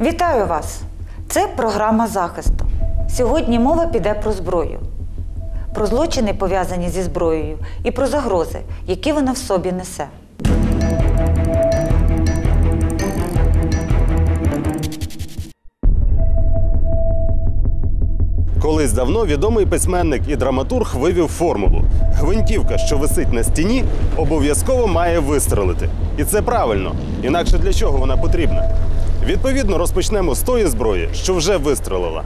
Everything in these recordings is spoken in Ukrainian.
Вітаю вас! Це програма захисту. Сьогодні мова піде про зброю, про злочини, пов'язані зі зброєю, і про загрози, які вона в собі несе. Колись давно відомий письменник і драматург вивів формулу: гвинтівка, що висить на стіні, обов'язково має вистрелити. І це правильно. Інакше для чого вона потрібна? Відповідно, розпочнемо з тої зброї, що вже вистрелила.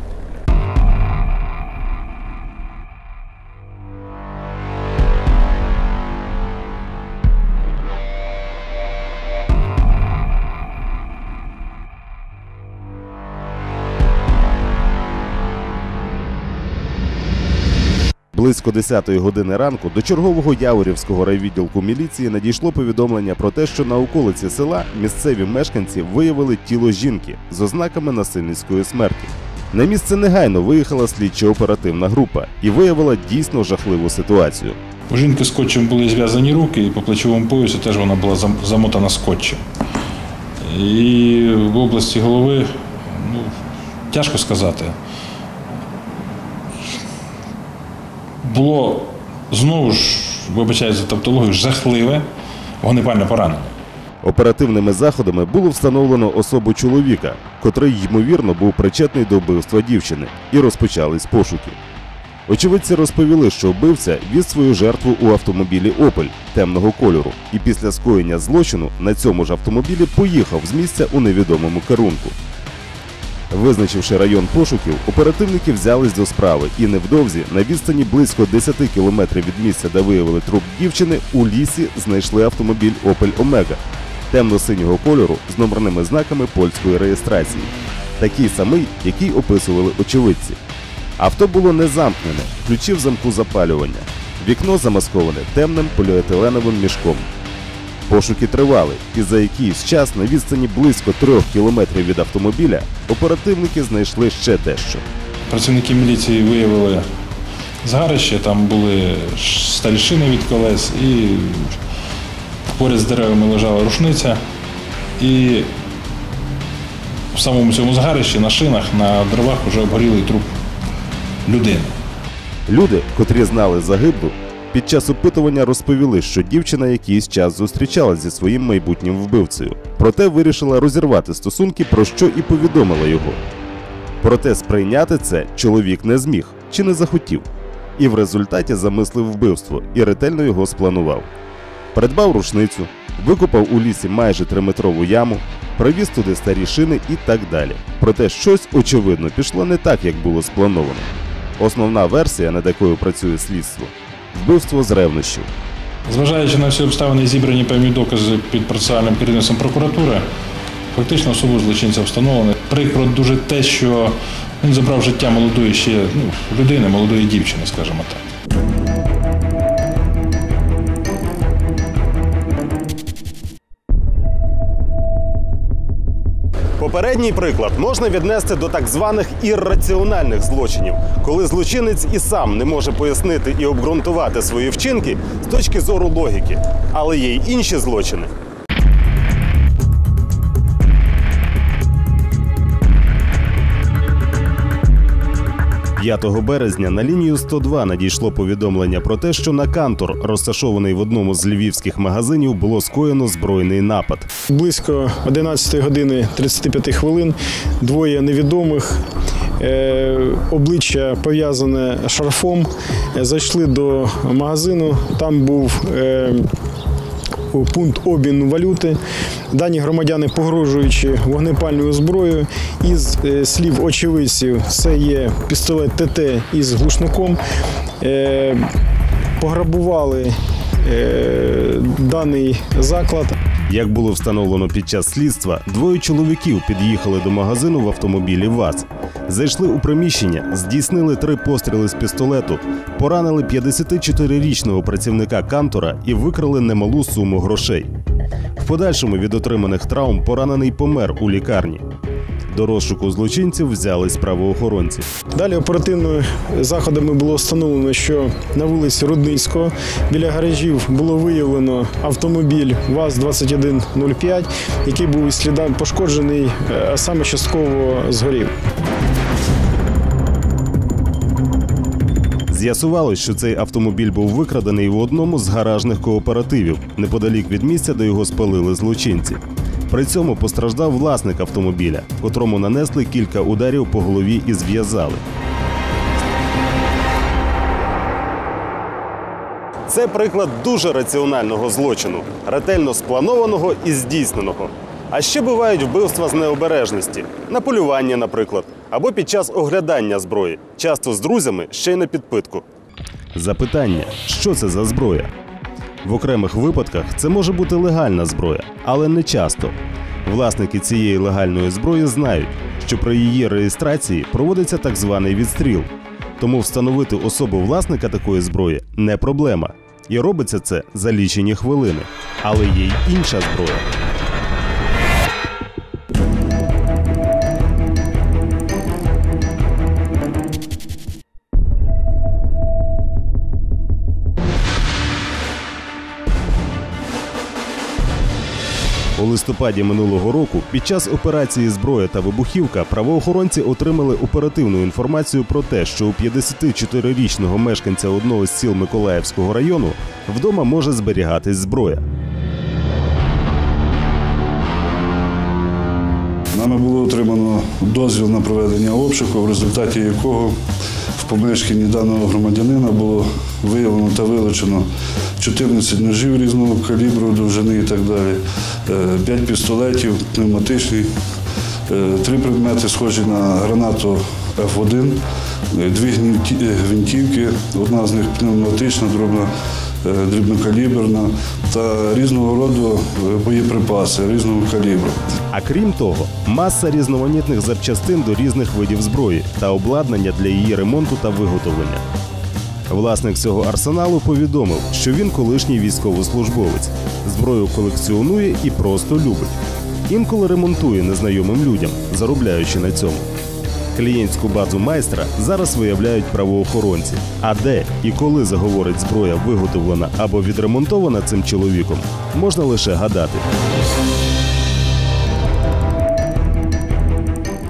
Близько 10-ї години ранку до чергового Яворівського райвідділку міліції надійшло повідомлення про те, що на околиці села місцеві мешканці виявили тіло жінки з ознаками насильницької смерті. На місце негайно виїхала слідчо-оперативна група і виявила дійсно жахливу ситуацію. У жінки скотчем були зв'язані руки, і по плечовому поясу теж вона була зам- замотана скотчем. І в області голови, ну, тяжко сказати. Було знову ж, вибачаю за тавтологію, жахливе вогнепальне поранення. Оперативними заходами було встановлено особу чоловіка, котрий ймовірно був причетний до вбивства дівчини, і розпочались пошуки. Очевидці розповіли, що вбивця віз свою жертву у автомобілі Опель темного кольору, і після скоєння злочину на цьому ж автомобілі поїхав з місця у невідомому керунку. Визначивши район пошуків, оперативники взялись до справи і невдовзі на відстані близько 10 кілометрів від місця, де виявили труп дівчини, у лісі знайшли автомобіль Opel Omega темно-синього кольору з номерними знаками польської реєстрації, такий самий, який описували очевидці. Авто було не замкнене, ключі в замку запалювання. Вікно замасковане темним поліетиленовим мішком. Пошуки тривали, і за якийсь час на відстані близько трьох кілометрів від автомобіля оперативники знайшли ще дещо. Працівники міліції виявили згарище, там були старі шини від колес, і поряд з деревами лежала рушниця. І в самому цьому згарищі на шинах, на дровах вже обгорілий труп людини. Люди, котрі знали загиблу, під час опитування розповіли, що дівчина якийсь час зустрічалась зі своїм майбутнім вбивцею, проте вирішила розірвати стосунки, про що і повідомила його. Проте сприйняти це чоловік не зміг чи не захотів, і в результаті замислив вбивство і ретельно його спланував. Придбав рушницю, викопав у лісі майже триметрову яму, привіз туди старі шини і так далі. Проте щось очевидно пішло не так, як було сплановано. Основна версія, над якою працює слідство вбивство з ревнощів. Зважаючи на всі обставини, зібрані певні докази під процесуальним керівництвом прокуратури, фактично особу злочинця встановлено. Прикро дуже те, що він забрав життя молодої ще ну, людини, молодої дівчини, скажімо так. Попередній приклад можна віднести до так званих ірраціональних злочинів, коли злочинець і сам не може пояснити і обґрунтувати свої вчинки з точки зору логіки. Але є й інші злочини. «5 березня на лінію 102 надійшло повідомлення про те, що на кантор, розташований в одному з львівських магазинів, було скоєно збройний напад. Близько 11 години 35 хвилин двоє невідомих. е, Обличчя пов'язане шарфом, е, зайшли до магазину. Там був пункт обміну валюти. Дані громадяни, погрожуючи вогнепальною зброєю, із е, слів очевидців, це є пістолет ТТ із глушником. е, Пограбували е, даний заклад. Як було встановлено під час слідства, двоє чоловіків під'їхали до магазину в автомобілі ВАЗ. Зайшли у приміщення, здійснили три постріли з пістолету, поранили 54-річного працівника кантора і викрали немалу суму грошей. В подальшому від отриманих травм поранений помер у лікарні. До розшуку злочинців взялись правоохоронці. Далі оперативними заходами було встановлено, що на вулиці Рудницького біля гаражів було виявлено автомобіль ВАЗ-2105, який був із слідами пошкоджений, е, а саме частково згорів. З'ясувалось, що цей автомобіль був викрадений в одному з гаражних кооперативів неподалік від місця, де його спалили злочинці. При цьому постраждав власник автомобіля, котрому нанесли кілька ударів по голові і зв'язали. Це приклад дуже раціонального злочину, ретельно спланованого і здійсненого. А ще бувають вбивства з необережності, на полювання, наприклад, або під час оглядання зброї, часто з друзями ще й на підпитку. Запитання: що це за зброя? В окремих випадках це може бути легальна зброя, але не часто. Власники цієї легальної зброї знають, що при її реєстрації проводиться так званий відстріл. Тому встановити особу власника такої зброї не проблема. І робиться це за лічені хвилини. Але є й інша зброя. Листопаді минулого року під час операції Зброя та вибухівка правоохоронці отримали оперативну інформацію про те, що у 54-річного мешканця одного з сіл Миколаївського району вдома може зберігатись зброя. Нами було отримано дозвіл на проведення обшуку, в результаті якого помешканні даного громадянина було виявлено та вилучено 14 ножів різного калібру, довжини і так далі, 5 пістолетів, пневматичні, е, три предмети схожі на гранату F1, е, дві е, гвинтівки, одна з них пневматична, е, дрібнокаліберна та різного роду е, боєприпаси різного калібру. А крім того, маса різноманітних запчастин до різних видів зброї та обладнання для її ремонту та виготовлення. Власник цього арсеналу повідомив, що він колишній військовослужбовець, зброю колекціонує і просто любить. Інколи ремонтує незнайомим людям, заробляючи на цьому. Клієнтську базу майстра зараз виявляють правоохоронці. А де і коли заговорить зброя виготовлена або відремонтована цим чоловіком, можна лише гадати.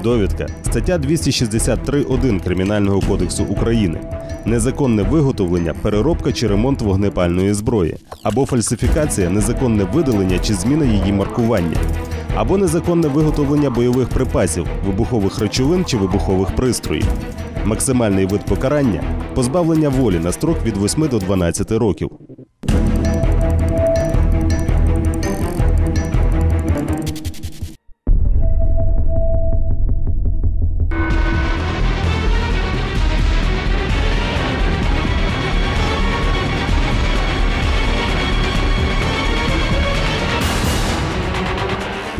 Довідка стаття 263.1 Кримінального кодексу України. Незаконне виготовлення, переробка чи ремонт вогнепальної зброї, або фальсифікація, незаконне видалення чи зміна її маркування, або незаконне виготовлення бойових припасів, вибухових речовин чи вибухових пристроїв. Максимальний вид покарання позбавлення волі на строк від 8 до 12 років.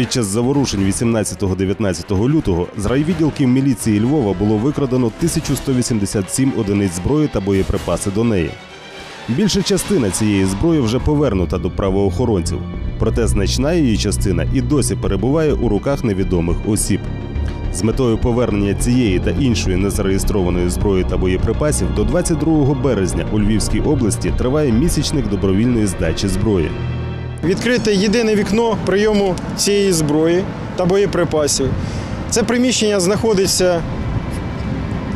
Під час заворушень 18-19 лютого з райвідділків міліції Львова було викрадено 1187 одиниць зброї та боєприпаси до неї. Більша частина цієї зброї вже повернута до правоохоронців, проте значна її частина і досі перебуває у руках невідомих осіб. З метою повернення цієї та іншої незареєстрованої зброї та боєприпасів до 22 березня у Львівській області триває місячник добровільної здачі зброї. Відкрите єдине вікно прийому цієї зброї та боєприпасів. Це приміщення знаходиться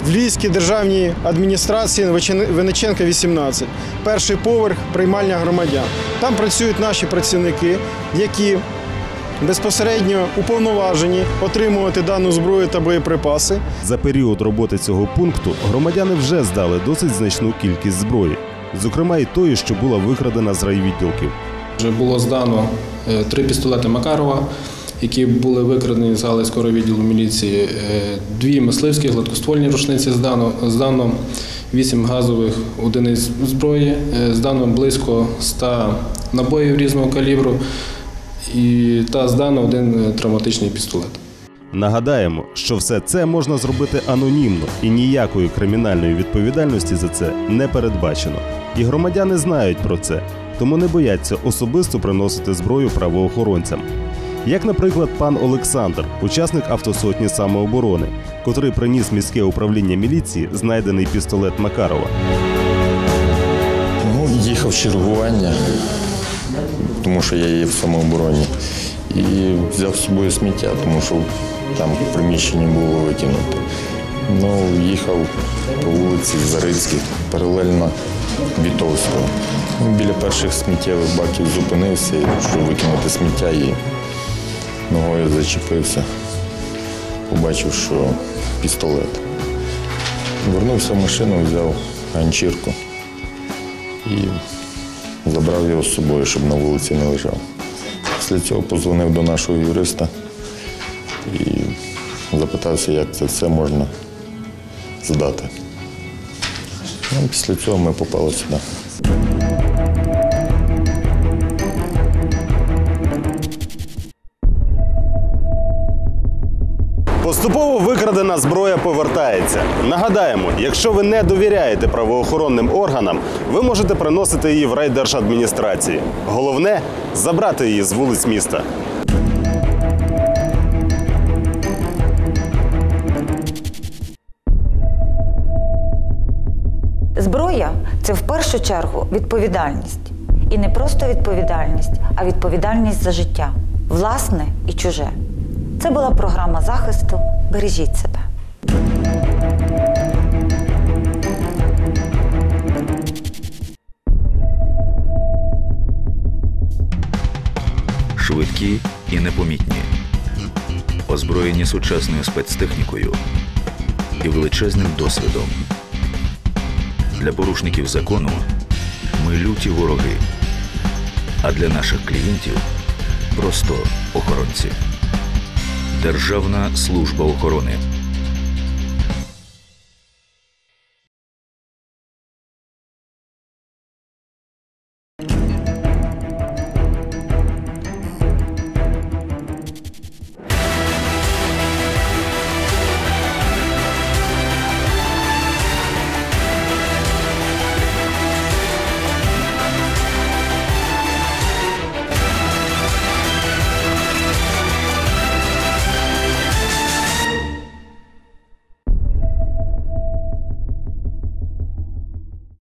в Львівській державній адміністрації Винниченка 18. Перший поверх приймальня громадян. Там працюють наші працівники, які безпосередньо уповноважені отримувати дану зброю та боєприпаси. За період роботи цього пункту громадяни вже здали досить значну кількість зброї, зокрема й тої, що була викрадена з райвідділків. Вже було здано е, три пістолети Макарова, які були викрадені з Галицького відділу міліції, е, дві мисливські гладкоствольні рушниці здано, здано вісім газових одиниць зброї, е, здано близько 100 набоїв різного калібру і та здано один травматичний пістолет. Нагадаємо, що все це можна зробити анонімно і ніякої кримінальної відповідальності за це не передбачено. І громадяни знають про це, тому не бояться особисто приносити зброю правоохоронцям. Як, наприклад, пан Олександр, учасник автосотні самооборони, котрий приніс міське управління міліції знайдений пістолет Макарова. Ну, їхав чергування, тому що я є в самообороні. І взяв з собою сміття, тому що там в приміщенні було викинуто. Ну, їхав по вулиці Зарицьких, паралельно Вітовського. Ну, біля перших сміттєвих баків зупинився, щоб викинути сміття і ногою зачепився. Побачив, що пістолет. Вернувся в машину, взяв ганчірку і забрав його з собою, щоб на вулиці не лежав. Після цього позвонив до нашого юриста і запитався, як це все можна здати. Ну, після цього ми попали сюди. Поступово викрадена зброя повертається. Нагадаємо, якщо ви не довіряєте правоохоронним органам, ви можете приносити її в райдержадміністрації. Головне забрати її з вулиць міста. Першу чергу відповідальність. І не просто відповідальність, а відповідальність за життя, власне і чуже. Це була програма захисту. Бережіть себе. швидкі і непомітні, озброєні сучасною спецтехнікою і величезним досвідом. Для порушників закону ми люті вороги, а для наших клієнтів просто охоронці. Державна служба охорони.